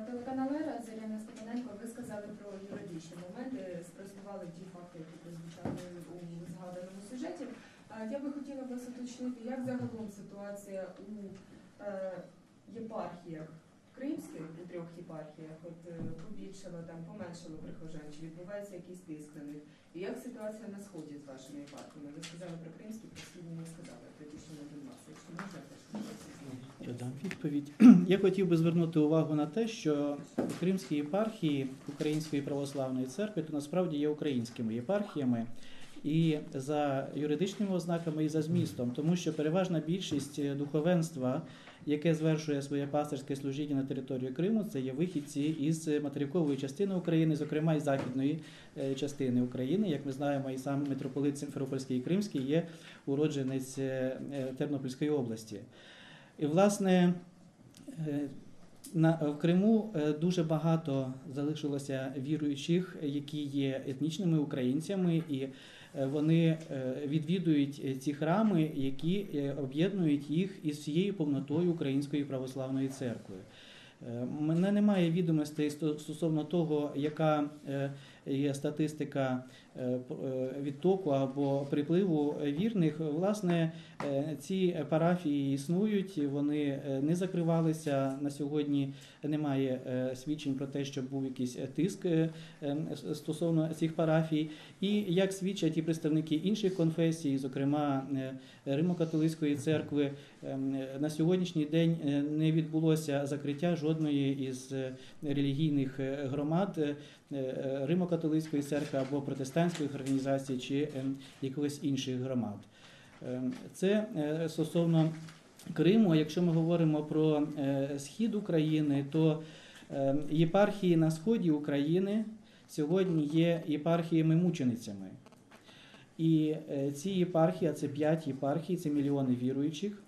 Телеканал «Ера», Зоряна Степаненко, ви сказали про юридичні моменти, спростували ті факти, які прозвучали у згаданому сюжеті. Я би хотіла вас уточнити, як загалом ситуація у е, єпархіях кримських, у трьох єпархіях, от е, побільшало там, поменшало прихожан, чи відбувається якийсь тиск на них? І як ситуація на сході з вашими єпархіями? Ви сказали про кримські, про східні не сказали, тоді ще не Донбас. Якщо можна, теж Я дам відповідь. Я хотів би звернути увагу на те, що кримські єпархії Української православної церкви то насправді є українськими єпархіями і за юридичними ознаками, і за змістом, тому що переважна більшість духовенства, яке звершує своє пастирське служіння на території Криму, це є вихідці із материкової частини України, зокрема із західної е, частини України. Як ми знаємо, і сам митрополит Симферопольський і Кримський є уродженець е, е, Тернопільської області. І, власне, на, в Криму дуже багато залишилося віруючих, які є етнічними українцями, і вони е, відвідують е, ці храми, які е, об'єднують їх із всією повнотою Української православної церкви. Е, Мене немає відомостей сто- стосовно того, яка е, є статистика е, е, відтоку або припливу вірних. Власне, е, ці парафії існують, вони е, не закривалися. На сьогодні немає е, свідчень про те, що був якийсь е, тиск е, е, с- стосовно цих парафій. І як свідчать і представники інших конфесій, зокрема е, Римо-католицької церкви, ем, е, на сьогоднішній день е, не відбулося закриття жодної із е, релігійних е, громад е, е, Римо-католицької церкви або протестантських організацій чи ем, якихось інших громад. Ем, Це е, стосовно Криму. А Якщо ми говоримо про е, схід України, то е, єпархії на сході України сьогодні є єпархіями-мученицями. І е, ці єпархії, а це п'ять єпархій, це мільйони віруючих.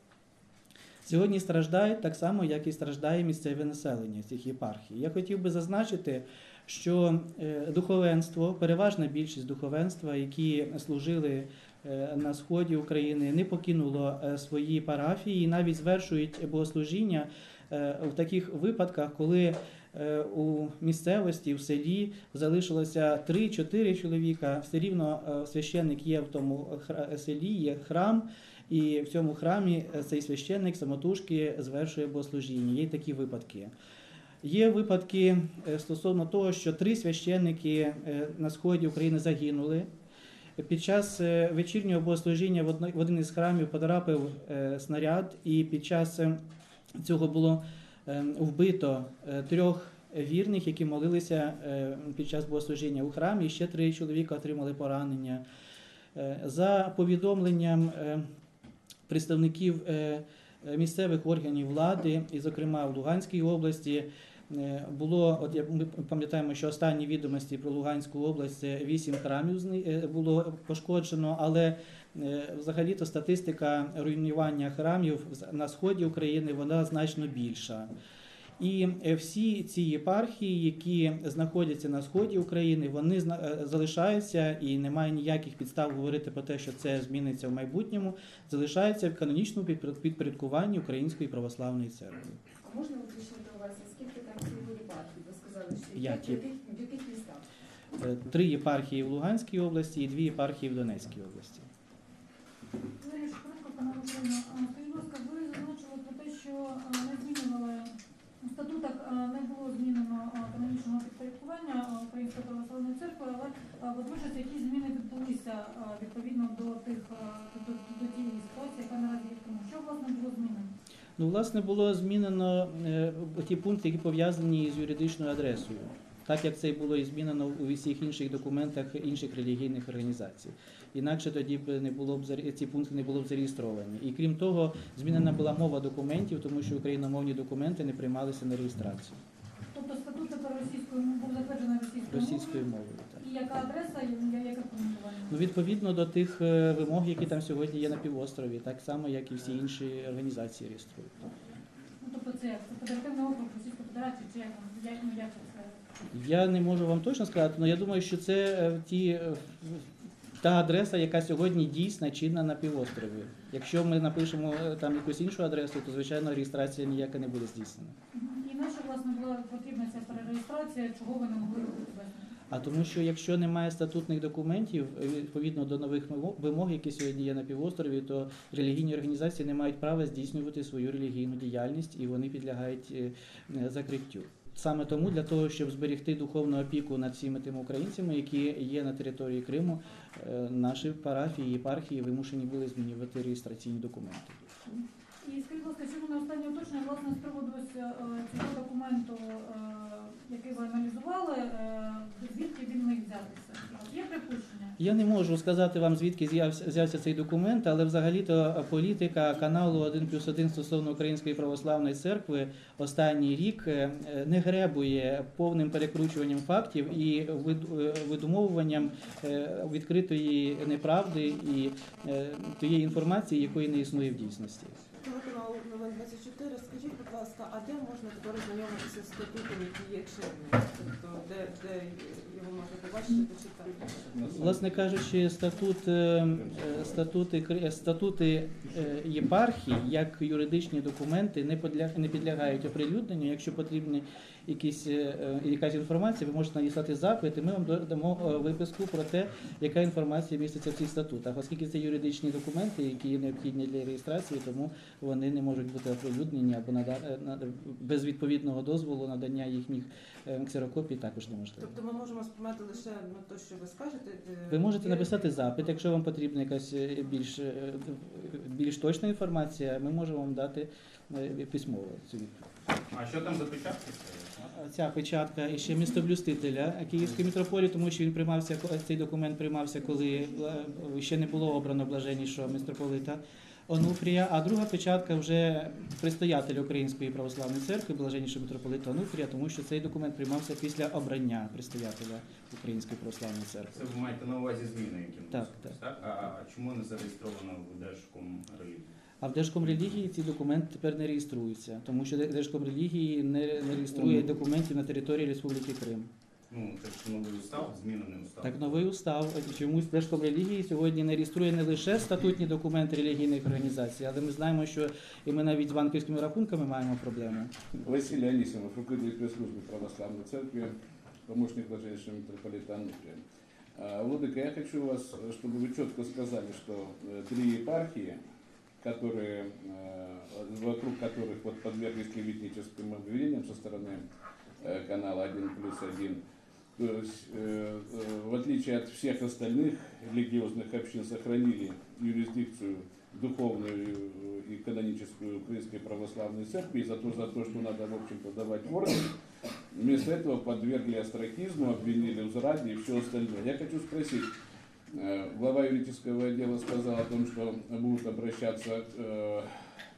Сьогодні страждають так само, як і страждає місцеве населення цих єпархій. Я хотів би зазначити, що е, духовенство, переважна більшість духовенства, які служили е, на сході України, не покинуло е, свої парафії і навіть звершують богослужіння в таких випадках, коли у місцевості, в селі залишилося 3-4 чоловіка. Все рівно священник є в тому селі, є храм. І в цьому храмі цей священник самотужки звершує богослужіння. Є такі випадки. Є випадки е, стосовно того, що три священники е, на сході України загинули. Під час е, вечірнього богослужіння в один із храмів потрапив снаряд, і під час цього було вбито трьох вірних, які молилися під час богослужіння у храмі. Ще три чоловіка отримали поранення. За повідомленням представників місцевих органів влади, і, зокрема, в Луганській області. Е, Було, от ми пам'ятаємо, що останні відомості про Луганську область це вісім храмів е, було пошкоджено, але е, взагалі-то статистика руйнування храмів на сході України вона значно більша. І всі ці єпархії, які знаходяться на сході України, вони залишаються і немає ніяких підстав говорити про те, що це зміниться в майбутньому. Залишаються в канонічному підпоряд- підпорядкуванні Української православної церкви. Можна 5 є. Е, три єпархії в Луганській області і дві єпархії в Донецькій області. Скажіть, ласка, ви зазначили про те, що е, не змінювали в статутах, е, не було змінено канонічного підпорядкування Української православної церкви, але водночас якісь зміни відбулися відповідно до тих до, до тієї ситуації, яка наразі є в тому. Що власне було змінено? Ну, власне, було змінено е, ті пункти, які пов'язані з юридичною адресою, так як це було і змінено у всіх інших документах інших релігійних організацій. Інакше тоді б не було б ці пункти не було б зареєстровані. І крім того, змінена була мова документів, тому що україномовні документи не приймалися на реєстрацію Тобто статут тепер російською мовою був затверджений російською російською мовою. мовою. Так. І яка адреса, і я- яке формулювання? Ну, відповідно до тих е, вимог, які там сьогодні є на півострові, так само, як і всі інші організації реєструють. Ну, тобто це федеративний округ Російської Федерації, чи як, як, ну, як це? Я не можу вам точно сказати, але я думаю, що це е, ті, е, та адреса, яка сьогодні дійсна, чинна на півострові. Якщо ми напишемо там якусь іншу адресу, то звичайно реєстрація ніяка не буде здійснена. І наша власне була потрібна ця перереєстрація, чого ви не могли робити? А тому, що якщо немає статутних документів, е, відповідно до нових вимог- які сьогодні є на півострові, то релігійні організації не мають права здійснювати свою релігійну діяльність і вони підлягають е, е, закриттю. Саме тому для того, щоб зберегти духовну опіку над всіми тими українцями, які є на території Криму, наші парафії, єпархії вимушені були змінювати реєстраційні документи. І скажіть, будь ласка, ще мене останнє уточнення, власне, з приводу ось, цього документу, який ви аналізували, е, звідки він міг взятися? Вас Є припущення? Я не можу сказати вам, звідки з'явся, взявся цей документ, але взагалі-то політика каналу 1 плюс 1 стосовно Української православної церкви останній рік е, не гребує повним перекручуванням фактів і е, видумовуванням відкритої неправди і тієї інформації, якої не існує в дійсності. Телеканал Новин 24. Скажіть, будь ласка, а де можна тепер ознайомитися з статутом, який є чинним? Тобто, де, де його можна побачити, почитати? Власне кажучи, статут, е, е, статути, статути е, єпархій як юридичні документи не подля- не підлягають оприлюдненню. Якщо потрібні якісь, е, е, якась інформація, ви можете надіслати запит, і ми вам дамо е, виписку про те, яка інформація міститься в цих статутах. Оскільки це юридичні документи, які є необхідні для реєстрації, тому вони не можуть бути оприлюднені або нада- без відповідного дозволу надання їхніх ксерокопій також неможливо. Тобто ми можемо сприймати лише ну, те, що ви скажете. Ви можете написати запит, якщо вам потрібна якась більш, більш точна інформація, ми можемо вам дати письмово цю відповідь. А що там за печатки? Ця печатка і ще містоблюстителя Київської митрополії, тому що він приймався, цей документ приймався, коли е, ще не було обрано блаженнішого митрополита Онуфрія, а друга печатка вже предстоятеля Української православної церкви, блаженнішого митрополита Онуфрія, тому що цей документ приймався після обрання предстоятеля Української православної церкви. Це ви маєте на увазі зміни, які Так, вносились, так? А, чому не зареєстровано в Держком релігії? А в Держкомрелігії ці документи тепер не реєструються, тому що Держкомрелігії не, не реєструє документів на території Республіки Крим. Ну, це ж новий устав, змінений устав. Так новий устав чомусь Держкомрелігії сьогодні не реєструє не лише статутні документи релігійних організацій, але ми знаємо, що і ми навіть з банківськими рахунками маємо проблеми. Василий Анисимов, руководитель пресс-службы Православной Церкви, помощник блаженнейшего митрополита Ануфрия. А, Владыка, я хочу вас, чтобы вы четко сказали, что э, три епархии, которые, э, вокруг которых вот подверглись клеветническим обвинениям со стороны э, канала 1 плюс 1, то есть, э, в отличие от всех остальных религиозных общин, сохранили юрисдикцию духовную и каноническую Украинской Православной Церкви, за то, за то, что надо, в общем-то, давать в орден, вместо этого подвергли остракизму, обвинили в зраде и все остальное. Я хочу спросить, глава юридического отдела сказал о том, что будут обращаться э,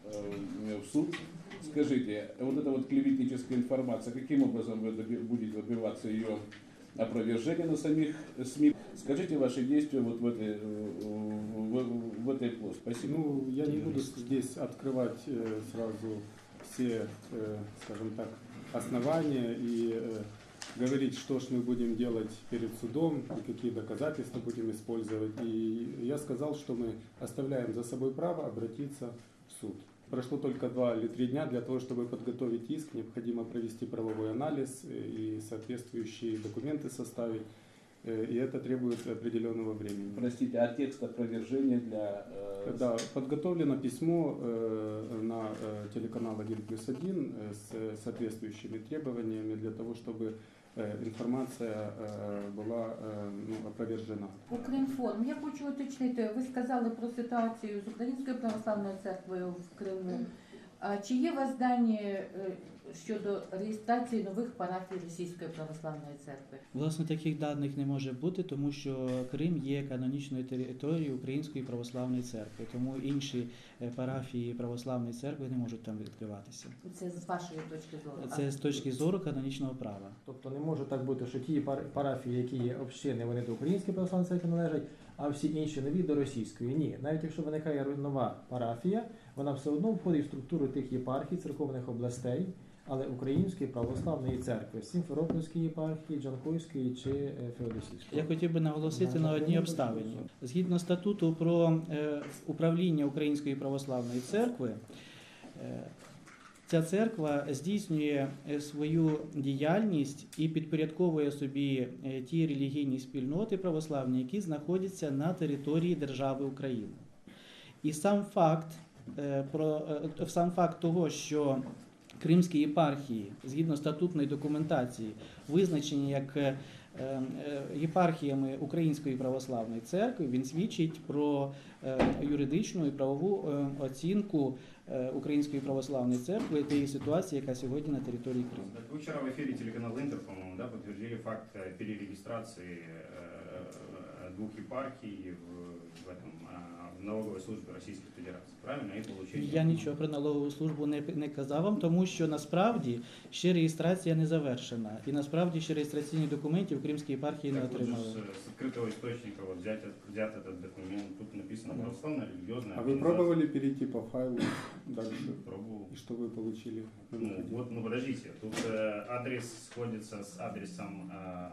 э, в суд. Скажите, вот эта вот клеветническая информация, каким образом вы будете добиваться ее опровержения на самих СМИ? Скажите ваши действия вот в этой, э, в, в этой плоскости. Спасибо. Ну, я не буду здесь открывать э, сразу все, э, скажем так, основания и э, говорить, что ж мы будем делать перед судом, и какие доказательства будем использовать. И я сказал, что мы оставляем за собой право обратиться в суд. Прошло только два или три дня для того, чтобы подготовить иск, необходимо провести правовой анализ и соответствующие документы составить. Э, И это требует определенного времени. Простите, а текст опровержения для... э, Да, подготовлено письмо э, на телеканал 1 плюс 1 э, с соответствующими требованиями для того, чтобы інформація е, була е, ну, опровержена. Укрінформ, я хочу уточнити, ви сказали про ситуацію з Українською православною церквою в Криму. А чи є у вас дані е, щодо реєстрації нових парафій Російської православної церкви? Власне, таких даних не може бути, тому що Крим є канонічною територією Української православної церкви, тому інші е, парафії православної церкви не можуть там відкриватися. Це з вашої точки зору. Це з точки зору канонічного права. Тобто не може так бути, що ті пар- парафії, які є общини, вони до Української православної церкви належать, а всі інші нові до російської. Ні, навіть якщо виникає нова парафія, вона все одно входить в структуру тих єпархій, церковних областей, але Української православної церкви, Сімферопольської єпархії, Джанкойської чи е, Феодосійської. Я хотів би наголосити на одній обставині. Згідно статуту про е, управління Української православної церкви, е, ця церква здійснює свою діяльність і підпорядковує собі ті релігійні спільноти православні, які знаходяться на території держави України. І сам факт, про, сам факт того, що Кримські єпархії, згідно статутної документації, визначені як е, е, єпархіями Української православної церкви, він свідчить про е, юридичну і правову е, оцінку е, Української православної церкви тієї ситуації, яка сьогодні на території Криму. Так Вы вчера в эфире телеканала Интер, по-моему, да, подтвердили факт э, перерегистрации э, двух епархий в, в этом э, в налоговой службе Российской Федерации, правильно? И получение. Я нічого про налогову службу не, не казав вам, тому що насправді ще реєстрація не завершена. І насправді ще реєстраційні документів Кримські єпархії не Так вот же отримали. с, с открытого источника вот взять, от- взят этот документ, тут написано Да. православная религиозная А вы пробовали перейти по файлу дальше? Пробовал. И что вы получили? на Ну, выходе? вот, ну подождите, тут э, адрес сходится с адресом э,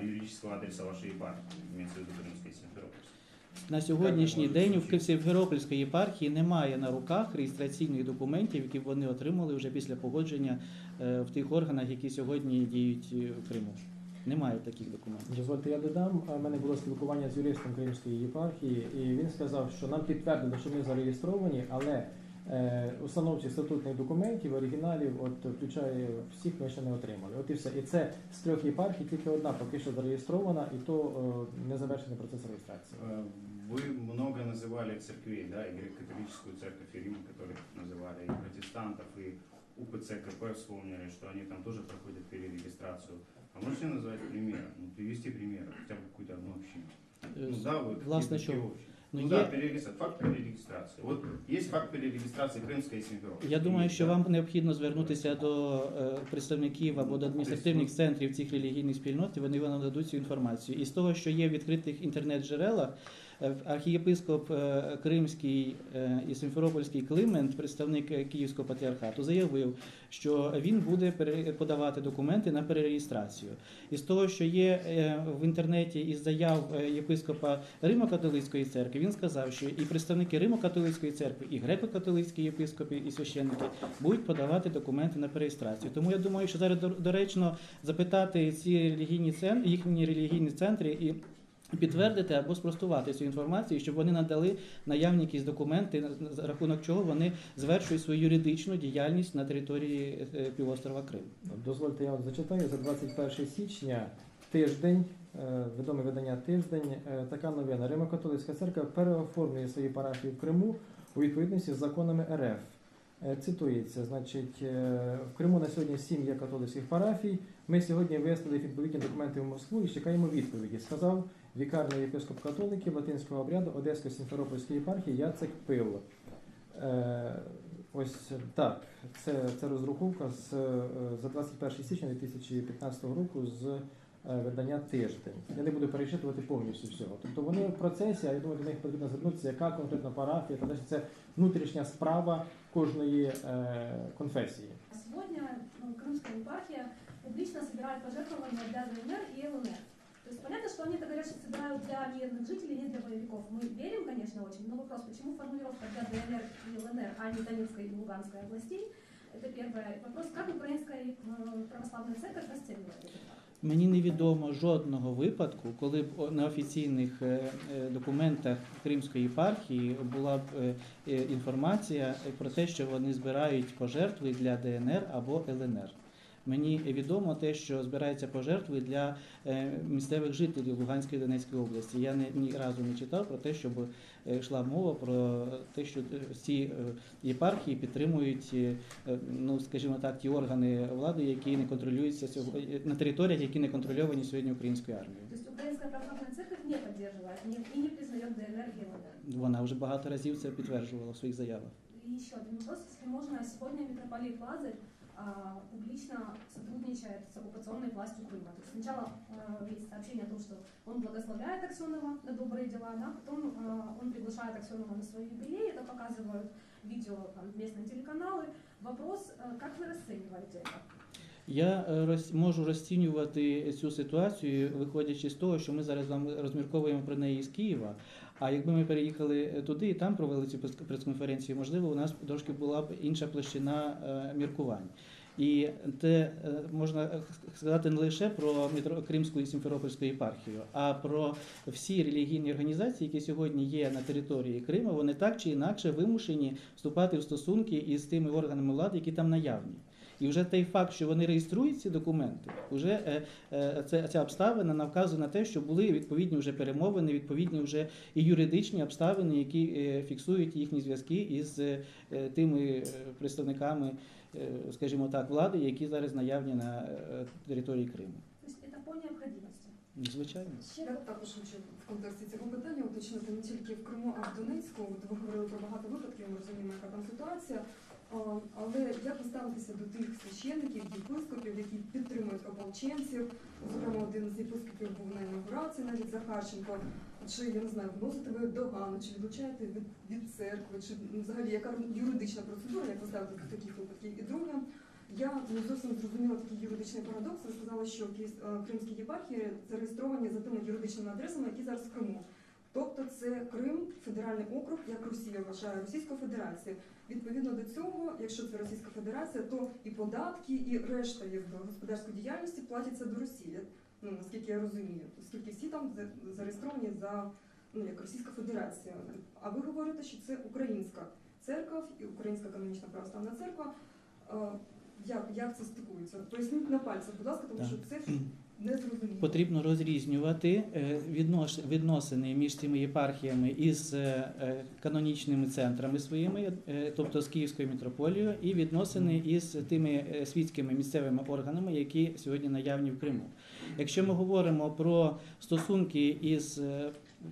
э, юридического адреса вашей епархии, имеется в виду Крымской Симферопольской. На сьогоднішній день у случитися? Сімферопольської єпархії немає на руках реєстраційних документів, які вони отримали вже після погодження е, в тих органах, які сьогодні діють е, в Криму. Немає таких документів. Дозвольте, я додам. У мене було спілкування з юристом Кримської єпархії, і він сказав, що нам підтвердили, що ми зареєстровані, але е, установчих статутних документів, оригіналів, от включає всіх, ми ще не отримали. От і все. І це з трьох єпархій тільки одна поки що зареєстрована, і то е, не завершений процес реєстрації. Э, Вы много называли церквей, да, и греко-католическую церковь и Рим, которых называли, и протестантов, и УПЦ КП вспомнили, что они там тоже проходят перерегистрацию. А можете назвать пример, ну, привести пример, хотя бы какую-то одну общину? Е, Ну да, вот власне, какие-то що? Ну, Ну, да, є, перерегистрация, факт перерегистрации. От є факт перерегистрации Кримська і Симферопольской. я думаю, що вам необхідно звернутися до е, представників або до адміністративних центрів цих релігійних спільнот, і вони вам нададуть цю інформацію. І з того, що є в відкритих інтернет-джерелах, архієпископ е, Кримський е, і Симферопольський Климент, представник е, Київського патріархату, заявив, що він буде подавати документи на перереєстрацію. І з того, що є е, в інтернеті із заяв е, єпископа Римо-католицької церкви, він сказав, що і представники Римо-католицької церкви, і греко-католицькі єпископи і священники будуть подавати документи на перереєстрацію. Тому я думаю, що зараз доречно запитати ці релігійні центри, їхні релігійні центри і. Підтвердити або спростувати цю інформацію, щоб вони надали наявні якісь документи, за рахунок чого вони звершують свою юридичну діяльність на території е, півострова Крим. Дозвольте, я вам зачитаю за 21 січня, тиждень, е, відоме видання тиждень. е, Така новина. Римо-католицька церква переоформлює свої парафії в Криму у відповідності з законами РФ. Е, Цитується, значить, е, в Криму на сьогодні сім є католицьких парафій. Ми сьогодні вислали відповідні документи в Москву і чекаємо відповіді. Сказав вікарний єпископ католиків латинського обряду Одеської Сімферопольської єпархії Яцек Пил. Е, Ось так. Це, це розрахунка з, е, за 21 січня 2015 року з е, видання тиждень. Я не буду перечитувати повністю всього. Тобто вони в процесі, а я думаю, до них потрібно звернутися, яка конкретна парафія, та це внутрішня справа кожної е, конфесії. Сегодня ну, Крымская епархия публично собирает пожертвования для ДНР и ЛНР. То есть понятно, что они это говорят, что собирают для мирных жителей, не для боевиков. Мы верим, конечно, очень, но вопрос, почему формулировка для ДНР и ЛНР, а не Донецкой и Луганской областей? Это первое. Вопрос, как Украинская э, православная церковь расценивает это? Мені невідомо жодного випадку, коли б о- на офіційних е, е, документах Кримської єпархії була б е, е, інформація про те, що вони збирають пожертви для ДНР або ЛНР. Мені відомо те, що збираються пожертви для е, місцевих жителів Луганської і Донецької області. Я не, ні разу не читав про те, щоб е, йшла мова про те, що ці е, єпархії підтримують, ну скажімо так, ті органи влади, які не контролюються сьогодні на територіях, які не контрольовані сьогодні українською армією. То есть Украинская православная церковь не не- и не признает ДНР и Вона вже багато разів це підтверджувала в своїх заявах. И еще один вопрос, если можно. Сегодня митрополит Лазарь а, публично сотрудничает с оккупационной властью Крыма. То есть сначала а, есть сообщение о том, что он благословляет Аксенова на добрые дела, да, потом а, он приглашает Аксенова на свои юбилеи, это показывают видео там, местные телеканалы. Вопрос, а, как вы расцениваете это? Я е, роз, можу розцінювати цю ситуацію, виходячи з того, що ми зараз з вами розмірковуємо про неї з Києва. А якби ми переїхали туди і там провели цю прес- прес-конференцію, можливо, у нас трошки була б інша площина е, міркувань. І те е, можна сказати не лише про Кримську і Сімферопольську єпархію, а про всі релігійні організації, які сьогодні є на території Криму, вони так чи інакше вимушені вступати в стосунки із тими органами влади, які там наявні. І вже той факт, що вони реєструють ці документи, вже е, е, це, ця обставина нам вказує на те, що були відповідні вже перемовини, відповідні вже і юридичні обставини, які е, фіксують їхні зв'язки із тими представниками, скажімо так, влади, які зараз наявні на території Криму. То есть по необходимости. Звичайно. Я також хочу в контексті цього питання уточнити не тільки в Криму, а в Донецьку. От ви говорили про багато випадків, ми розуміємо, яка там ситуація. А, Але як ви ставитеся до тих священників, єпископів, які підтримують ополченців? Зокрема, один з єпископів був на інаугурації навіть Захарченко. Чи я не знаю, вносите ви догану, чи відлучаєте від, від церкви, чи ну, взагалі яка юридична процедура, як ви ставите до таких випадків? І друге, я не зовсім зрозуміла такий юридичний парадокс. Ви сказали, що е, кримські єпархії зареєстровані за тими юридичними адресами, які зараз в Криму. Тобто це Крим, федеральний округ, як Росія вважає Російською Федерацією. Відповідно до цього, якщо це Російська Федерація, то і податки, і решта якби, господарської діяльності платяться до Росії. Ну наскільки я розумію, оскільки всі там зареєстровані за ну як Російська Федерація. А ви говорите, що це українська церква і українська канонічна православна церква. Е, Як, як це стикується? Поясніть на пальцях, будь ласка, тому Так. що це. Потрібно розрізнювати е, відносини між цими єпархіями із е, е, канонічними центрами своїми, тобто з Київською мітрополією, і відносини із тими світськими місцевими органами, які сьогодні наявні в Криму. Якщо ми говоримо про стосунки із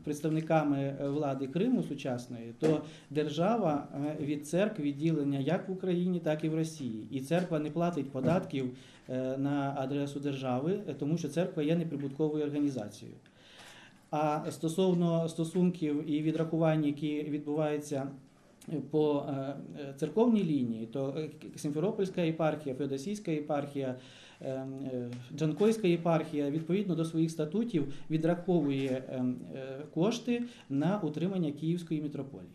представниками е, влади Криму сучасної, то держава е, від церкв відділення як в Україні, так і в Росії. І церква не платить податків е, на адресу держави, тому що церква є неприбутковою організацією. А стосовно стосунків і відрахувань, які відбуваються по церковній лінії, то Сімферопольська єпархія, Феодосійська єпархія, Джанкойська єпархія відповідно до своїх статутів відраховує е, е, кошти на утримання Київської мітрополії.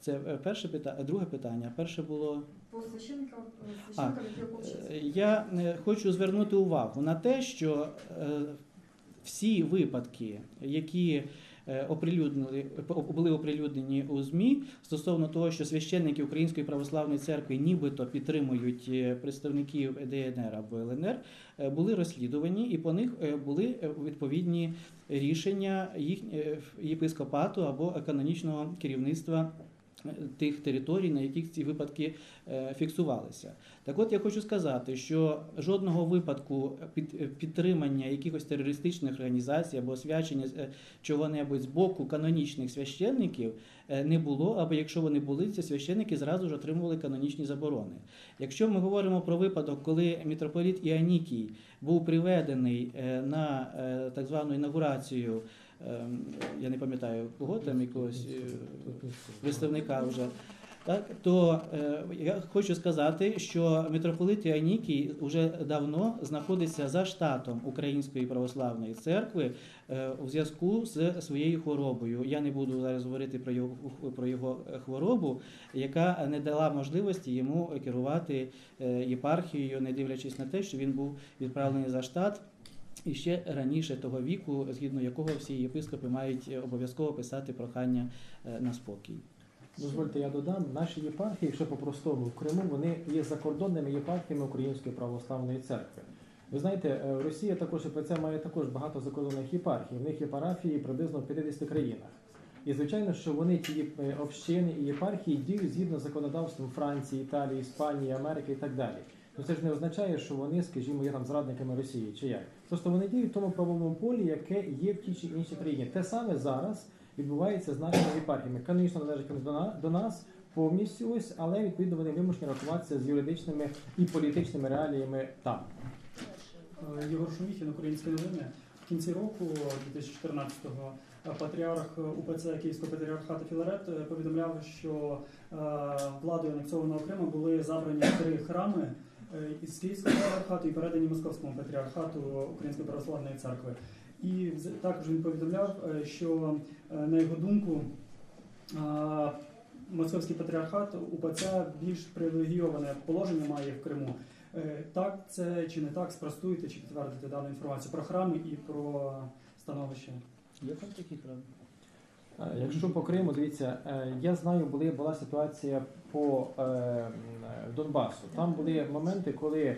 Це е, перше питання. Друге питання. Перше було По священникам, е. Е, Я е, хочу звернути увагу на те, що е, всі випадки, які е, оприлюднили по- були оприлюднені у ЗМІ стосовно того, що священники Української православної церкви нібито підтримують е, представників ДНР або ЛНР, е, були розслідувані, і по них е, були е, відповідні рішення їх е, єпископату або канонічного керівництва е, тих територій, на яких ці випадки е, фіксувалися. Так от я хочу сказати, що жодного випадку під, підтримання якихось терористичних організацій або освячення е, чого-небудь з боку канонічних священників е, не було, або якщо вони були, ці священники зразу ж отримували канонічні заборони. Якщо ми говоримо про випадок, коли митрополіт Іанікій був приведений е, на е, так звану інаугурацію, е, я не пам'ятаю кого там якогось е, представника вже. Так, то е, я хочу сказати, що митрополит Іанікій вже давно знаходиться за штатом Української православної церкви е, у зв'язку з своєю хворобою. Я не буду зараз говорити про його про його хворобу, яка не дала можливості йому керувати е, єпархією, не дивлячись на те, що він був відправлений за штат. І ще раніше того віку, згідно якого всі єпископи мають е, обов'язково писати прохання е, на спокій. Дозвольте, я додам, наші єпархії, якщо по-простому в Криму, вони є закордонними єпархіями Української православної церкви. Ви знаєте, е, Росія також ІПЦ має також багато закордонних єпархій. В них є парафії приблизно в 50 країнах. І звичайно, що вони ті общини і єпархії діють згідно з законодавством Франції, Італії, Іспанії, Америки і так далі. Ну це ж не означає, що вони, скажімо, є там зрадниками Росії чи як. Просто вони діють в тому правовому полі, яке є в тій чи іншій країні. Те саме зараз відбувається з нашими єпархіями. Канонічно належать до на- до нас повністю ось, але відповідно вони вимушені рахуватися з юридичними і політичними реаліями там. Е, Єгор Шуміхін, Українські новини. В кінці року 2014-го е, патріарх УПЦ Київського патріархату Філарет е, повідомляв, що е, владою анексованого Криму були забрані три храми е, із Київського патріархату і передані Московському патріархату Української православної церкви. І також він повідомляв, е, що е, на його думку е, Московський патріархат УПЦ більш привілейоване положення має в Криму. Е, Так це чи не так, спростуйте чи підтвердите дану інформацію про храми і про становище. Є там такі храми? Е, Якщо по Криму, дивіться, е, я знаю, були, була ситуація по е, Донбасу. Там були моменти, коли е,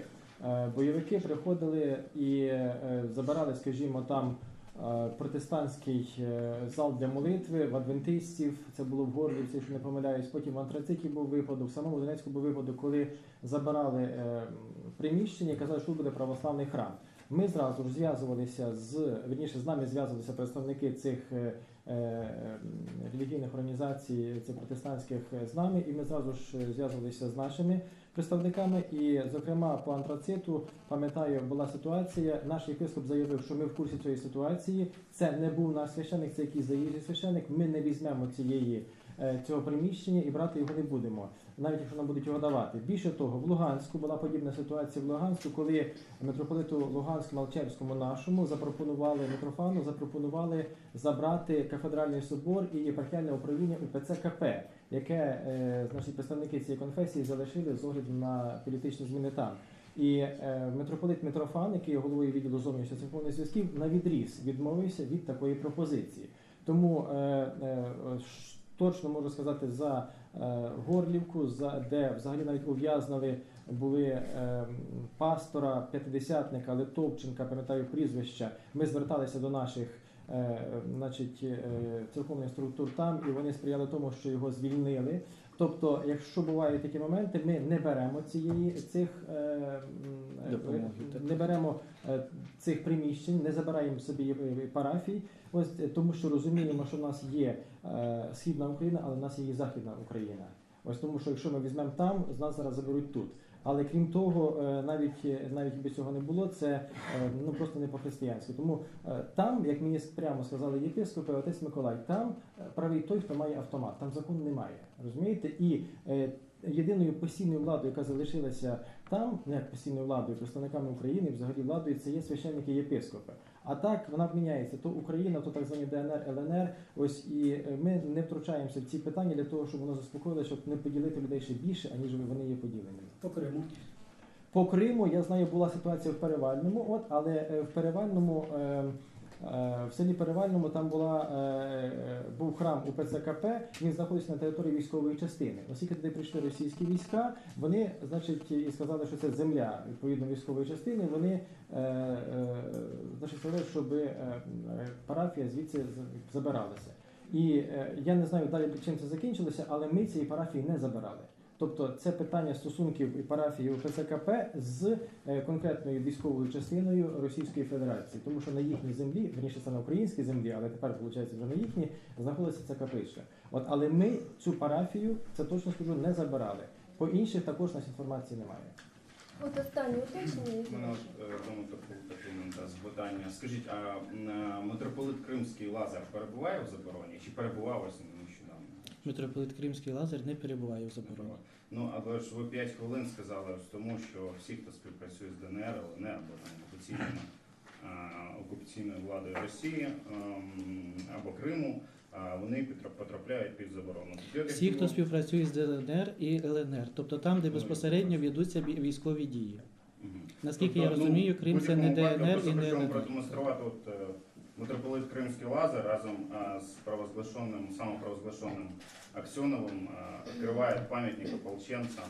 бойовики приходили і е, забирали, скажімо, там протестантський зал для молитви в адвентистів. Це було в Горлівці, якщо не помиляюсь. Потім в Антрациті був випадок, в самому Донецьку був випадок, коли забирали приміщення і казали, що буде православний храм. Ми зразу ж зв'язувалися з вірніше, з нами зв'язувалися представники цих релігійних організацій, це протестантських е, з нами, і ми зразу ж е, зв'язувалися з нашими представниками. І, зокрема, по антрациту, пам'ятаю, була ситуація. Наш єпископ заявив, що ми в курсі цієї ситуації. Це не був наш священик, це якийсь заїжджий священик. Ми не візьмемо цієї. Е, Цього приміщення і брати його не будемо, навіть якщо нам будуть його давати. Більше того, в Луганську була подібна ситуація в Луганську, коли митрополиту Луганському Алчевському нашому запропонували Митрофану, запропонували забрати кафедральний собор і єпархіальне управління УПЦ КП, яке е, значить, представники цієї конфесії залишили з огляду на політичні зміни там. І е, митрополит Митрофан, який є головою відділу зовнішніх церковних зв'язків, на відріз відмовився від такої пропозиції. Тому е, е, точно можу сказати за е, Горлівку, за де взагалі навіть ув'язнили були е, пастора, п'ятидесятника Литовченка, пам'ятаю прізвища. Ми зверталися до наших е, значить, церковних структур там, і вони сприяли тому, що його звільнили. Тобто, якщо бувають такі моменти, ми не беремо цієї цих е, е, Допомоги, не беремо е, цих приміщень, не забираємо собі парафій. Ось тому, що розуміємо, що в нас є східна Україна, але в нас є і західна Україна. Ось тому, що якщо ми візьмемо там, з нас зараз заберуть тут. Але крім того, е, навіть е, навіть якби цього не було, це е, ну просто не по-християнськи. Тому там, як мені прямо сказали єпископи, отець Миколай, там правий той, хто має автомат, там закону немає. Розумієте? І єдиною постійною владою, яка залишилася там, не постійною владою, представниками України, взагалі владою, це є священники єпископи. А так вона міняється то Україна, то так звані ДНР, ЛНР. Ось і е, ми не втручаємося в ці питання для того, щоб воно заспокоїло, щоб не поділити людей ще більше, аніж вони є поділені. По Криму. По Криму я знаю, була ситуація в Перевальному, от але е, в Перевальному. е, В селі Перевальному там була, е, е, був храм УПЦ КП, він знаходиться на території військової частини. Оскільки туди прийшли російські війська, вони, значить, і сказали, що це земля відповідно військової частини. Вони е, е, значить, сказали, щоб е, е, парафія звідси забиралася. І е, я не знаю далі чим це закінчилося, але ми цієї парафії не забирали. Тобто це питання стосунків і парафії УПЦКП з е, конкретною військовою частиною Російської Федерації, тому що на їхній землі, верніше це на українській землі, але тепер виходить вже на їхній, знаходиться ця капличка. От але ми цю парафію, це точно скажу, не забирали. По інших також нас інформації немає. От останнє уточнення. У мене е, таку таке момент. Скажіть, а е, митрополит Кримський Лазар перебуває в забороні чи перебував ось? Митрополит Кримський Лазар не перебуває в забороні. Ну, але ж ви 5 хвилин сказали тому, що всі, хто співпрацює з ДНР, ЛНР або окупаційними окупаційною владою Росії ем, або Криму, вони потрапляють під заборону. Всі, хто співпрацює з ДНР і ЛНР, тобто там, де безпосередньо ведуться військові дії. Наскільки я Тобто, розумію, ну, Крим в це не ДНР і не ЛНР. продемонструвати от, е, митрополит Кримський Лазар разом з провозглашеним, самопровозглашеним Аксьоновим відкриває пам'ятник ополченцям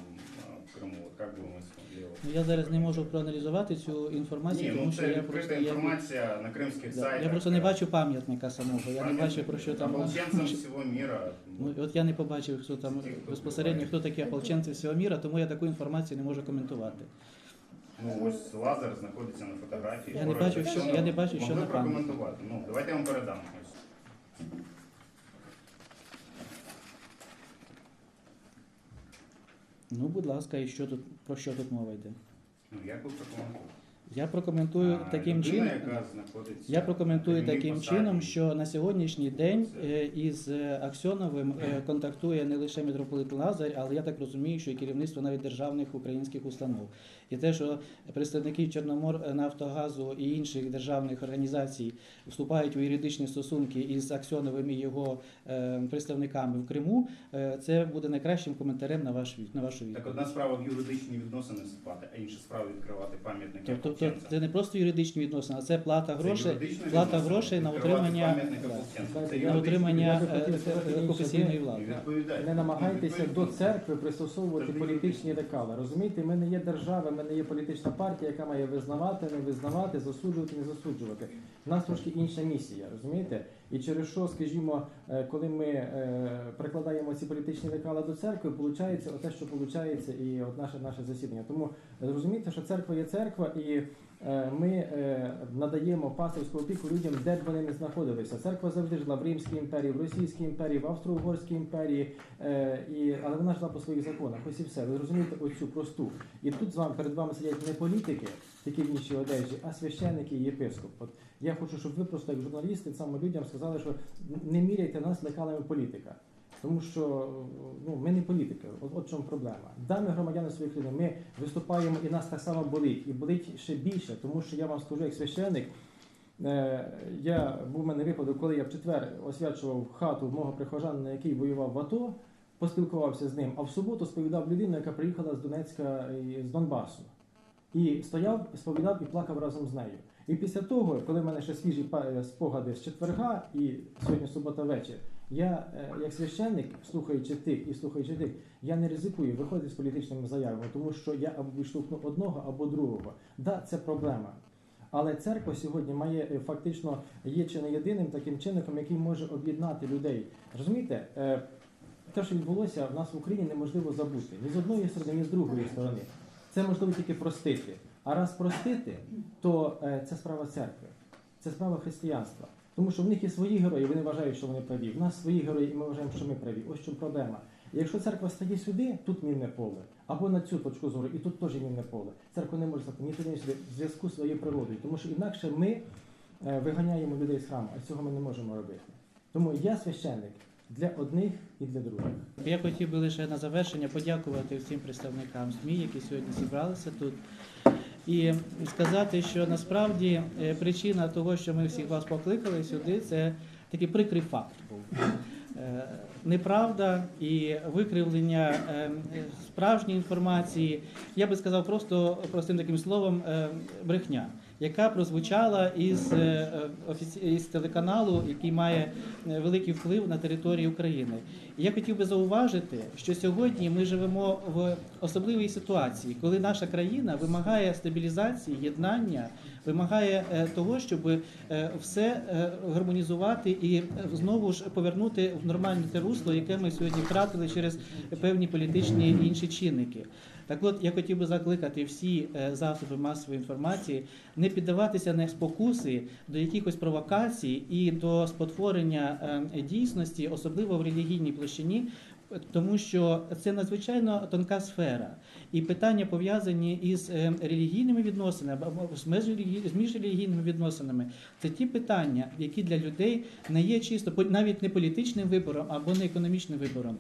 в Криму. От як би ми змогли? Ну, я зараз не можу проаналізувати цю інформацію, Ні, тому ну що це я відкрита просто я, інформація на кримських сайтах. я просто не бачу пам'ятника самого. Я не Пам'ятник бачу про що там. Ополченцям всього міра. Ну, от я не побачив, хто там Ті, хто безпосередньо, хто такі ополченці всього міра, тому я таку інформацію не можу коментувати. Ну ось Лазар знаходиться на фотографії. Я не бачу, що- я не бачу, що Могли на пам'ятнику. прокоментувати. Ну, давайте я вам передам. Ось. Ну, будь ласка, і що тут про що тут мова йде? Ну, як ви прокоментуєте? Я прокоментую А, таким людина, чином. яка знаходиться Я прокоментую на таким посаді. чином, що на сьогоднішній день е, із е, Аксьоновим е, контактує не лише митрополит Лазар, але я так розумію, що і керівництво навіть державних українських установ. І те, що представники Чорномор Нафтогазу і інших державних організацій вступають у юридичні стосунки із Аксьоновим і його е, представниками в Криму, е, це буде найкращим коментарем на ваш на вашу Так одна справа в юридичні відносини вступати, а інша справа відкривати пам'ятники Тобто ополченцям. це не просто юридичні відносини, а це плата грошей, юридичні плата грошей на утримання, ополченцям. на Це утримання е, е, е, офіційної влади. Не намагайтеся до церкви пристосовувати політичні відповідь. Розумієте, ми не є держава, ми не є політична партія, яка має визнавати, не визнавати, засуджувати, не засуджувати. У нас трошки інша місія, розумієте? І через що, скажімо, е, коли ми е, прикладаємо ці політичні лекала до церкви, виходить оте, що виходить, і от наше наше засідання. Тому зрозумійте, що церква є церква, і е, ми е, надаємо пасторську опіку людям, де б вони не знаходилися. Церква завжди жила в Римській імперії, в Російській імперії, в Австро-Угорській імперії, е, і, але вона жила по своїх законах. Ось і все. Ви розумієте оцю просту. І тут з вами перед вами сидять не політики, які в іншій одежі, а священники і єпископ. От я хочу, щоб ви просто як журналісти саме людям сказали, що не міряйте нас лекалами політика. Тому що ну, ми не політики, от, от чому проблема. Да, громадяни своєї країни, ми виступаємо і нас так само болить, і болить ще більше, тому що я вам скажу як священник, е, я був в мене випадок, коли я в четвер освячував хату мого прихожанина, який воював в АТО, поспілкувався з ним, а в суботу сповідав людину, яка приїхала з Донецька з Донбасу. І стояв, сповідав і плакав разом з нею. І після того, коли в мене ще свіжі спогади з четверга і сьогодні субота вечір, я, е, як священник, слухаючи тих і слухаючи тих, я не ризикую виходити з політичними заявами, тому що я або відштовхну одного, або другого. Да, це проблема. Але церква сьогодні має е, фактично є чи не єдиним таким чинником, який може об'єднати людей. Розумієте, Е, те, що відбулося в нас в Україні, неможливо забути ні з одної сторони, ні з другої сторони. Це можливо тільки простити. А раз простити, то це справа церкви, це справа християнства. Тому що в них є свої герої, вони вважають, що вони праві. В нас свої герої, і ми вважаємо, що ми праві. Ось чому проблема. Якщо церква стає сюди, тут мільне поле, або на цю точку зору, і тут теж мільне поле. Церква не може стати ні туди, ні сюди в зв'язку з своєю природою, тому що інакше ми е, виганяємо людей з храму, а цього ми не можемо робити. Тому я священник для одних і для других. Я хотів би лише на завершення подякувати всім представникам ЗМІ, які сьогодні зібралися тут. І сказати, що насправді е, причина того, що ми всіх вас покликали сюди, це такий прикрий факт був. Е, Неправда і викривлення е, справжньої інформації, я би сказав просто простим таким словом брехня, яка прозвучала із, е, е, із телеканалу, який має е, великий вплив на територію України. І я хотів би зауважити, що сьогодні ми живемо в особливій ситуації, коли наша країна вимагає стабілізації, єднання, вимагає того, щоб все гармонізувати і знову ж повернути в нормальне те русло, яке ми сьогодні втратили через певні політичні і інші чинники. Так от я хотів би закликати всі е, засоби масової інформації не піддаватися на спокуси до якихось провокацій і до спотворення е, дійсності, особливо в релігійній площині, тому що це надзвичайно тонка сфера. І питання пов'язані із е, релігійними відносинами або з міжрелігійними відносинами. Це ті питання, які для людей не є чисто навіть не політичним вибором або не економічним вибором.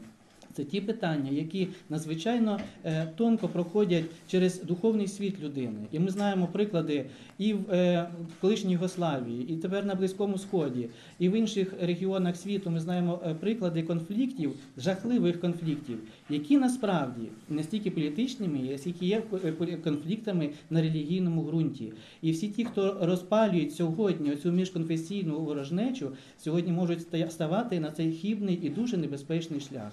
Це ті питання, які надзвичайно е, тонко проходять через духовний світ людини. І ми знаємо приклади і в е, колишній Югославії, і тепер на Близькому Сході, і в інших регіонах світу ми знаємо е, приклади конфліктів, жахливих конфліктів, які насправді не стільки політичними, а скільки є конфліктами на релігійному ґрунті. І всі ті, хто розпалюють сьогодні цю міжконфесійну ворожнечу, сьогодні можуть ставати на цей хибний і дуже небезпечний шлях.